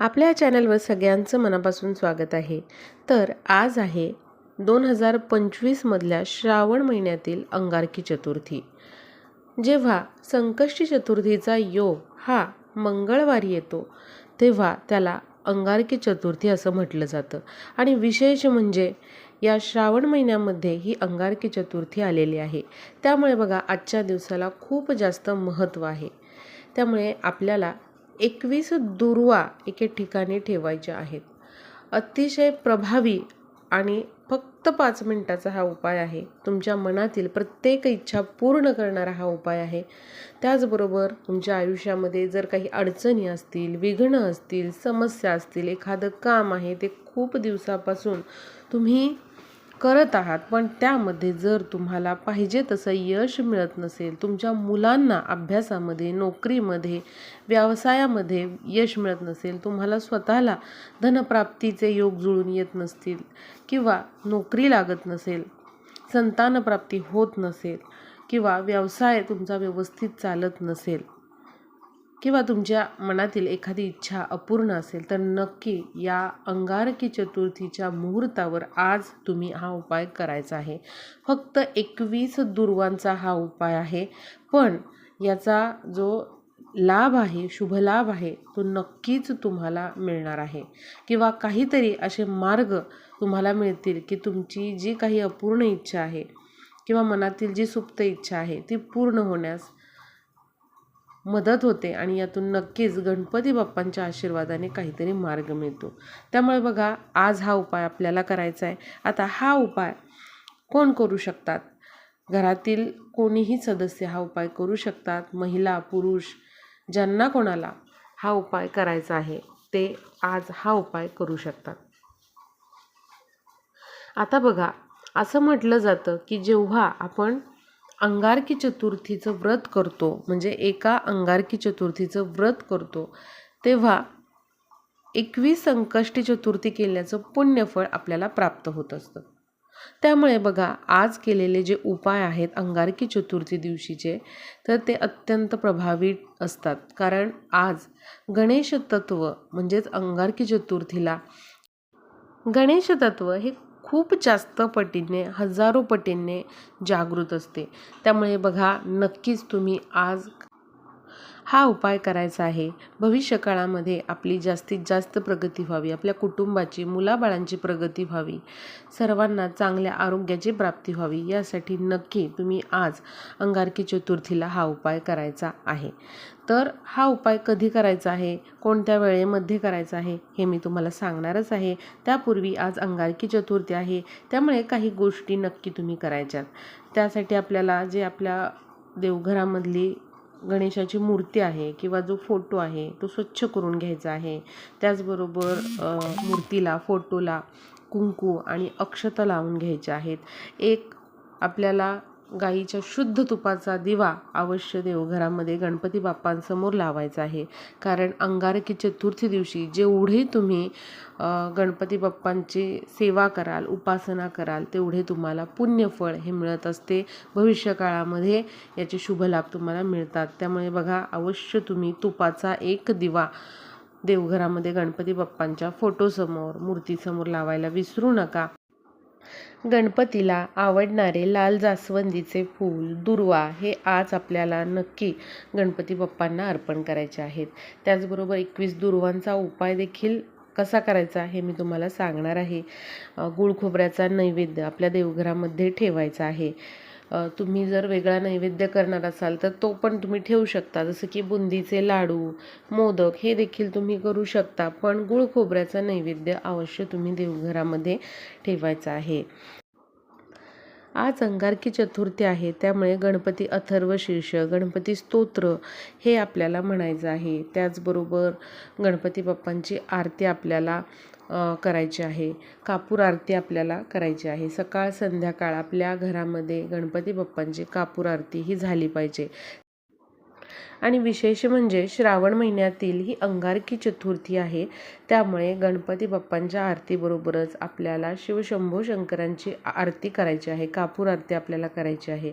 आपल्या चॅनलवर सगळ्यांचं मनापासून स्वागत आहे. तर आज आहे दोन हजार पंचवीसमधल्या श्रावण महिन्यातील अंगारकी चतुर्थी. जेव्हा संकष्टी चतुर्थीचा योग हा मंगळवारी येतो तेव्हा त्याला अंगारकी चतुर्थी असं म्हटलं जातं. आणि विशेष म्हणजे या श्रावण महिन्यामध्ये ही अंगारकी चतुर्थी आलेली आहे. त्यामुळे बघा आजच्या दिवसाला खूप जास्त महत्त्व आहे. त्यामुळे आपल्याला एकवीस दुर्वा एके ठिकाणी ठेवायच्या आहेत. अतिशय प्रभावी आणि फक्त पाच मिनटाचा हा उपाय आहे. तुमच्या मनातील प्रत्येक इच्छा पूर्ण करणारा हा उपाय आहे. त्याचबरोबर तुमच्या आयुष्यामध्ये जर काही अडचणी असतील विघ्न असतील समस्या असतील एखादं काम आहे ते खूप दिवसापासून तुम्ही करत आहात पण त्यामध्ये जर तुम्हाला पाहिजे तसं यश मिळत नसेल तुमच्या मुलांना अभ्यासामध्ये नोकरीमध्ये व्यवसायामध्ये यश मिळत नसेल तुम्हाला स्वतःला धनप्राप्तीचे योग जुळून येत नसतील किंवा नोकरी लागत नसेल संतानप्राप्ती होत नसेल किंवा व्यवसाय तुमचा व्यवस्थित चालत नसेल किंवा तुमच्या मनातील एखादी इच्छा अपूर्ण असेल तर नक्की या अंगारकी चतुर्थीच्या मुहूर्तावर आज तुम्ही हा उपाय करायचा आहे. फक्त एकवीस दुर्वांचा हा उपाय आहे. पण याचा जो लाभ आहे शुभ लाभ आहे तो नक्कीच तुम्हाला मिळणार आहे. किंवा काहीतरी असे मार्ग तुम्हाला मिळतील की तुमची जी काही अपूर्ण इच्छा आहे किंवा मनातील जी सुप्त इच्छा आहे ती पूर्ण होण्यास मदत होते आणि यातून नक्कीच गणपती बाप्पांच्या आशीर्वादाने काहीतरी मार्ग मिळतो. त्यामुळे बघा आज हा उपाय आपल्याला करायचा आहे. आता हा उपाय कोण करू शकतात? घरातील कोणीही सदस्य हा उपाय करू शकतात. महिला पुरुष ज्यांना कोणाला हा उपाय करायचा आहे ते आज हा उपाय करू शकतात. आता बघा असं म्हटलं जातं की जेव्हा आपण अंगारकी चतुर्थीचं व्रत करतो म्हणजे एका अंगारकी चतुर्थीचं व्रत करतो तेव्हा एकवीस संकष्टी चतुर्थी केल्याचं पुण्यफळ आपल्याला प्राप्त होत असतं. त्यामुळे बघा आज केलेले जे उपाय आहेत अंगारकी चतुर्थी दिवशीचे तर ते अत्यंत प्रभावी असतात. कारण आज गणेश तत्व म्हणजेच अंगारकी चतुर्थीला गणेश तत्व हे खूप जास्त पटीने हजारो पटीने जागृत असते. त्यामुळे बघा नक्कीच तुम्ही आज हा उपाय करायचा आहे. भविष्यकाळामध्ये आपली जास्तीत जास्त प्रगती व्हावी. आपल्या कुटुंबाची मुलाबाळांची प्रगती व्हावी. सर्वांना चांगल्या आरोग्याची प्राप्ती व्हावी. यासाठी नक्की तुम्ही आज अंगारकी चतुर्थीला हा उपाय करायचा आहे. तर हा उपाय कधी करायचा आहे? कोणत्या वेळेमध्ये करायचा आहे? हे मी तुम्हाला सांगणारच आहे. त्यापूर्वी आज अंगारकी चतुर्थी आहे. त्यामुळे काही गोष्टी नक्की तुम्ही करायच्यात. त्यासाठी आपल्याला जे आपल्या देवघरामधली गणेशाची मूर्ती आहे किंवा जो फोटो आहे तो स्वच्छ करून घ्यायचा आहे. त्याचबरोबर मूर्तीला फोटोला कुंकू आणि अक्षता लावून घ्यायच्या आहेत. एक आपल्याला गाईच्या शुद्ध तुपाचा दिवा अवश्य देवघरामध्ये गणपती बाप्पांसमोर लावायचा आहे. कारण अंगारकी चतुर्थी दिवशी जेवढे तुम्ही गणपती बाप्पांची सेवा कराल उपासना कराल तेवढे तुम्हाला पुण्यफळ हे मिळत असते. भविष्यकाळामध्ये याचे शुभ लाभ तुम्हाला मिळतात. त्यामुळे बघा अवश्य तुम्ही तुपाचा एक दिवा देवघरामध्ये गणपती बाप्पांच्या फोटोसमोर मूर्तीसमोर लावायला विसरू नका. गणपतीला आवडणारे लाल जास्वंदीचे फूल दुर्वा हे आज आपल्याला नक्की गणपती बाप्पांना अर्पण करायचे आहेत. त्याचबरोबर एकवीस दुर्वांचा उपाय देखील कसा करायचा हे मी तुम्हाला सांगणार आहे. गुळ खोबऱ्याचा नैवेद्य आपल्या देवघरामध्ये ठेवायचा आहे. तुम्ही जर वेगळा नैवेद्य करणार असाल तर तो पण तुम्ही ठेवू शकता. जसं की बुंदीचे लाडू मोदक हे देखील तुम्ही करू शकता. पण गुळ खोबऱ्याचा नैवेद्य अवश्य तुम्ही देवघरामध्ये ठेवायचा आहे. आज अंगारकी चतुर्थी आहे त्यामुळे गणपती अथर्व शीर्ष गणपती स्तोत्र हे आपल्याला म्हणायचं आहे. त्याचबरोबर गणपती बाप्पांची आरती आपल्याला करायची आहे. कापूर आरती आपल्याला करायची आहे. सकाळ संध्याकाळ आपल्या घरामध्ये गणपती बाप्पांची कापूर आरती ही झाली पाहिजे. आणि विशेष म्हणजे श्रावण महिन्यातील ही अंगारकी चतुर्थी आहे. त्यामुळे गणपती बाप्पांच्या आरतीबरोबरच आपल्याला शिवशंभू शंकरांची आरती करायची आहे. कापूर आरती आपल्याला करायची आहे.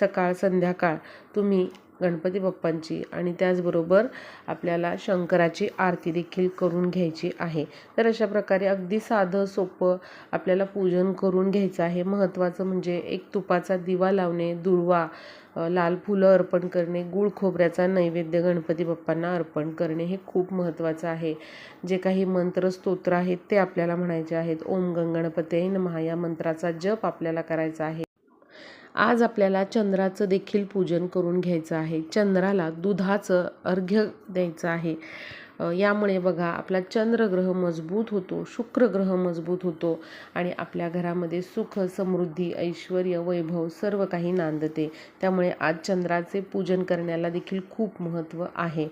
सकाळ संध्याकाळ तुम्ही गणपती बाप्पांची आणि त्याचबरोबर आपल्याला शंकराची आरती देखील करून घ्यायची आहे. तर अशा प्रकारे अगदी साधं सोपं आपल्याला पूजन करून घ्यायचं आहे. महत्त्वाचं म्हणजे एक तुपाचा दिवा लावणे दुर्वा लाल फुलं अर्पण करणे गुळ खोबऱ्याचा नैवेद्य गणपती बाप्पांना अर्पण करणे हे खूप महत्त्वाचं आहे. जे काही मंत्र स्तोत्र आहेत ते आपल्याला म्हणायचे आहेत. ओम गंगणपते नमः या मंत्राचा जप आपल्याला करायचा आहे. आज आपल्याला चंद्राचं देखील पूजन करून घ्यायचं आहे. चंद्राला दुधाचं अर्घ्य द्यायचं आहे. यामुळे बघा आपला चंद्रग्रह मजबूत होतो शुक्रग्रह मजबूत होतो आणि आपल्या घरामध्ये सुख समृद्धी ऐश्वर वैभव सर्व काही नांदते. त्यामुळे आज चंद्राचे पूजन करण्याला देखील खूप महत्त्व आहे.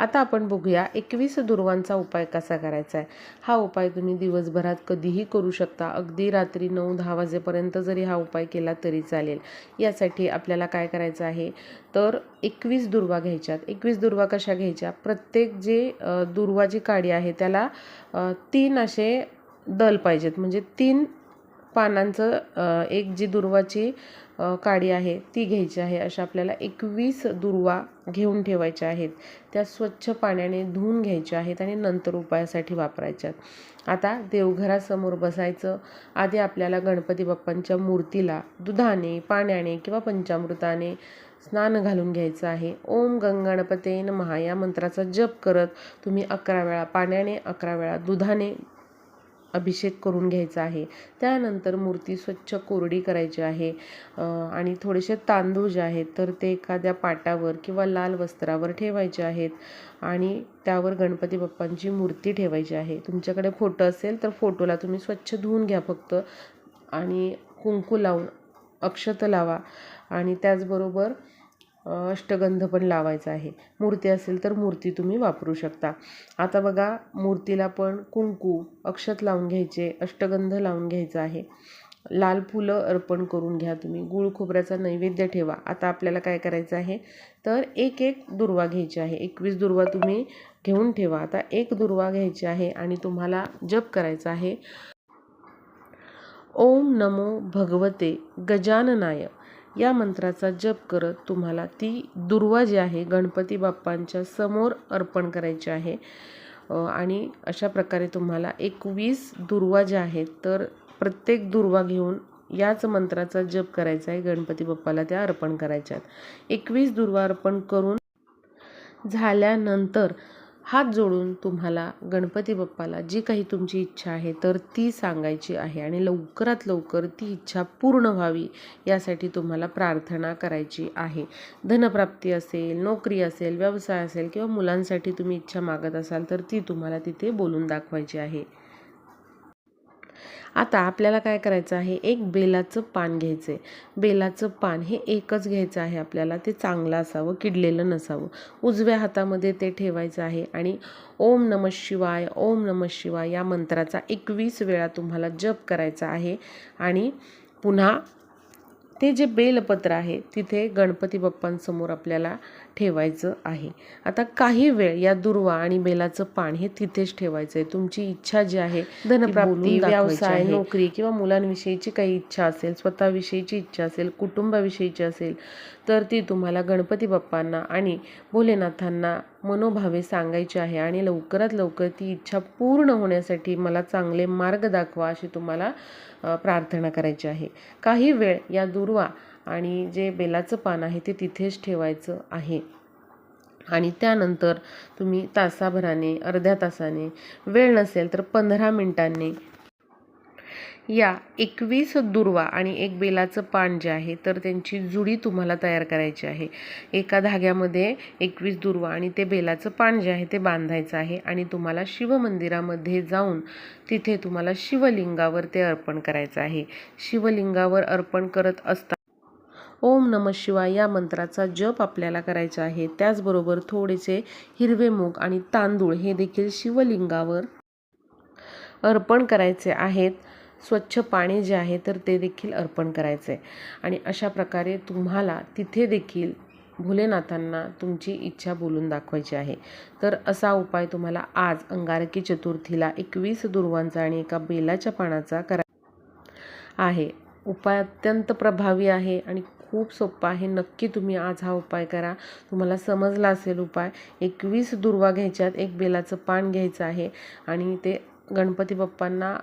आता आपण बघूया एकवीस दुर्वांचा उपाय कसा करायचा आहे. हा उपाय तुम्ही दिवसभरात कधीही करू शकता. अगदी रात्री नऊ दहा वाजेपर्यंत जरी हा उपाय केला तरी चालेल. यासाठी आपल्याला काय करायचं आहे? तर एकवीस दुर्वा घ्यायच्यात. एकवीस दुर्वा कशा घ्यायच्या? प्रत्येक जे अ, दुर्वाची काडी आहे त्याला तीन असे दल पाहिजेत. म्हणजे तीन पानांचं एक जी दुर्वाची काडी आहे ती घ्यायची आहे. अशा आपल्याला एकवीस दुर्वा घेऊन ठेवायच्या आहेत. त्या स्वच्छ पाण्याने धुवून घ्यायच्या आहेत आणि नंतर उपायासाठी वापरायच्यात. आता देवघरासमोर बसायचं. आधी आपल्याला गणपती बाप्पांच्या मूर्तीला दुधाने पाण्याने किंवा पंचामृताने स्नान घालून घ्यायचं आहे. ओम गंगणपते महा या मंत्राचा जप करत तुम्ही अकरा वेळा पाण्याने अकरा वेळा दुधाने अभिषेक करून घ्यायचा आहे. त्यानंतर मूर्ती स्वच्छ कोरडी करायची आहे. आणि थोडेसे तांदूळ जे आहेत तर ते एखाद्या पाटावर किंवा लाल वस्त्रावर ठेवायचे आहेत. आणि त्यावर गणपती बाप्पांची मूर्ती ठेवायची आहे. तुमच्याकडे फोटो असेल तर फोटोला तुम्ही स्वच्छ धुवून घ्या फक्त. आणि कुंकू लावून अक्षत लावा. आणि त्याचबरोबर अष्टगंध पण लावायचा आहे. मूर्ती असेल तर मूर्ती तुम्ही वापरू शकता. आता बघा मूर्तीला पण कुंकू अक्षत लावून घ्यायचे अष्टगंध लावून घ्यायचा आहे. लाल फुलं अर्पण करून घ्या तुम्ही. गुळ खोबऱ्याचा नैवेद्य ठेवा. आता आपल्याला काय करायचं आहे? तर एक एक दुर्वा घ्यायची आहे. एकवीस दुर्वा तुम्ही घेऊन ठेवा. आता एक दुर्वा घ्यायची आहे आणि तुम्हाला जप करायचा आहे. ओम नमो भगवते गजाननाय. या मंत्राचा जप करत तुम्हाला ती दुर्वा जी आहे गणपती बाप्पांच्या समोर अर्पण करायची आहे. आणि अशा प्रकारे तुम्हाला एकवीस दुर्वा ज्या आहेत तर प्रत्येक दुर्वा घेऊन याच मंत्राचा जप करायचा आहे गणपती बाप्पाला त्या अर्पण करायच्या आहेत एकवीस दुर्वा अर्पण करून झाल्यानंतर हात जोडून तुम्हाला गणपती बाप्पाला जी काही तुमची इच्छा आहे तर ती सांगायची आहे आणि लवकरात लवकर ती इच्छा पूर्ण व्हावी यासाठी तुम्हाला प्रार्थना करायची आहे. धनप्राप्ती असेल नोकरी असेल व्यवसाय असेल किंवा मुलांसाठी तुम्ही इच्छा मागत असाल तर ती तुम्हाला तिथे बोलून दाखवायची आहे. आता आपल्याला काय करायचं आहे? एक बेलाचं पान घ्यायचं आहे बेलाचं पान हे एकच घ्यायचं आहे आपल्याला. ते चांगलं असावं किडलेलं नसावं. उजव्या हातामध्ये ते ठेवायचं आहे आणि ओम नम शिवाय ओम नम शिवाय या मंत्राचा एकवीस वेळा तुम्हाला जप करायचा आहे आणि पुन्हा ते जे बेलपत्र आहे तिथे गणपती बाप्पांसमोर आपल्याला ठेवायचं आहे. आता काही वेळ या दुर्वा आणि बेलाचं पान हे तिथेच ठेवायचं आहे. तुमची इच्छा जी आहे धनप्राप्ती व्यवसाय नोकरी किंवा मुलांविषयीची काही इच्छा असेल स्वतःविषयीची इच्छा असेल कुटुंबाविषयीची असेल तर ती तुम्हाला गणपती बाप्पांना आणि भोलेनाथांना मनोभावे सांगायची आहे आणि लवकरात लवकर ती इच्छा पूर्ण होण्यासाठी मला चांगले मार्ग दाखवा अशी तुम्हाला प्रार्थना करायची आहे. काही वेळ या दुर्वा आणि जे बेलाचं पान आहे ते तिथेच ठेवायचं आहे. आणि त्यानंतर तुम्ही तासाभराने अर्ध्या तासाने वेळ नसेल तर पंधरा मिनिटांनी या एकवीस दुर्वा आणि एक बेलाचं पान जे आहे तर त्यांची जुडी तुम्हाला तयार करायची आहे. एका धाग्यामध्ये एकवीस दुर्वा आणि ते बेलाचं पान जे आहे ते बांधायचं आहे आणि तुम्हाला शिवमंदिरामध्ये जाऊन तिथे तुम्हाला शिवलिंगावर ते अर्पण करायचं आहे. शिवलिंगावर अर्पण करत असता ओम नम शिवाय या मंत्राचा जप आपल्याला करायचा आहे. त्याचबरोबर थोडेसे हिरवे मूग आणि तांदूळ हे देखील शिवलिंगावर अर्पण करायचे आहेत. स्वच्छ पाणी जे आहे तर ते देखील अर्पण करायचे. आणि अशा प्रकारे तुम्हाला तिथे देखील भोलेनाथांना तुमची इच्छा बोलून दाखवायची आहे. तर असा उपाय तुम्हाला आज अंगारकी चतुर्थीला एकवीस दुर्वांचा आणि एका बेलाच्या पानाचा करा आहे. उपाय अत्यंत प्रभावी आहे आणि खूप सोप्पा आहे. नक्की तुम्ही आज हा उपाय करा. तुम्हाला समजला असेल उपाय. एकवीस दुर्वा घ्यायच्यात एक बेलाचं पान घ्यायचं आहे. आणि ते गणपती बाप्पांना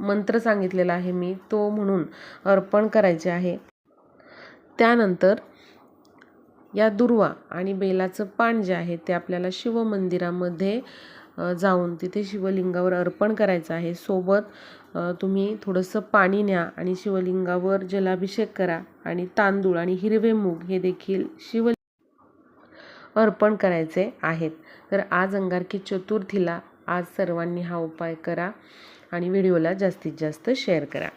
मंत्र सांगितलेला आहे मी तो म्हणून अर्पण करायचे आहे. त्यानंतर या दुर्वा आणि बेलाचं पान जे आहे ते आपल्याला शिवमंदिरामध्ये जाऊन तिथे शिवलिंगावर अर्पण करायचं आहे. सोबत तुम्ही थोडंसं पाणी न्या आणि शिवलिंगावर जलाभिषेक करा आणि तांदूळ आणि हिरवे मूग हे देखील शिव अर्पण करायचे आहेत. तर आज अंगारकी चतुर्थीला आज सर्वांनी हा उपाय करा आणि व्हिडिओला जास्तीत जास्त शेअर करा.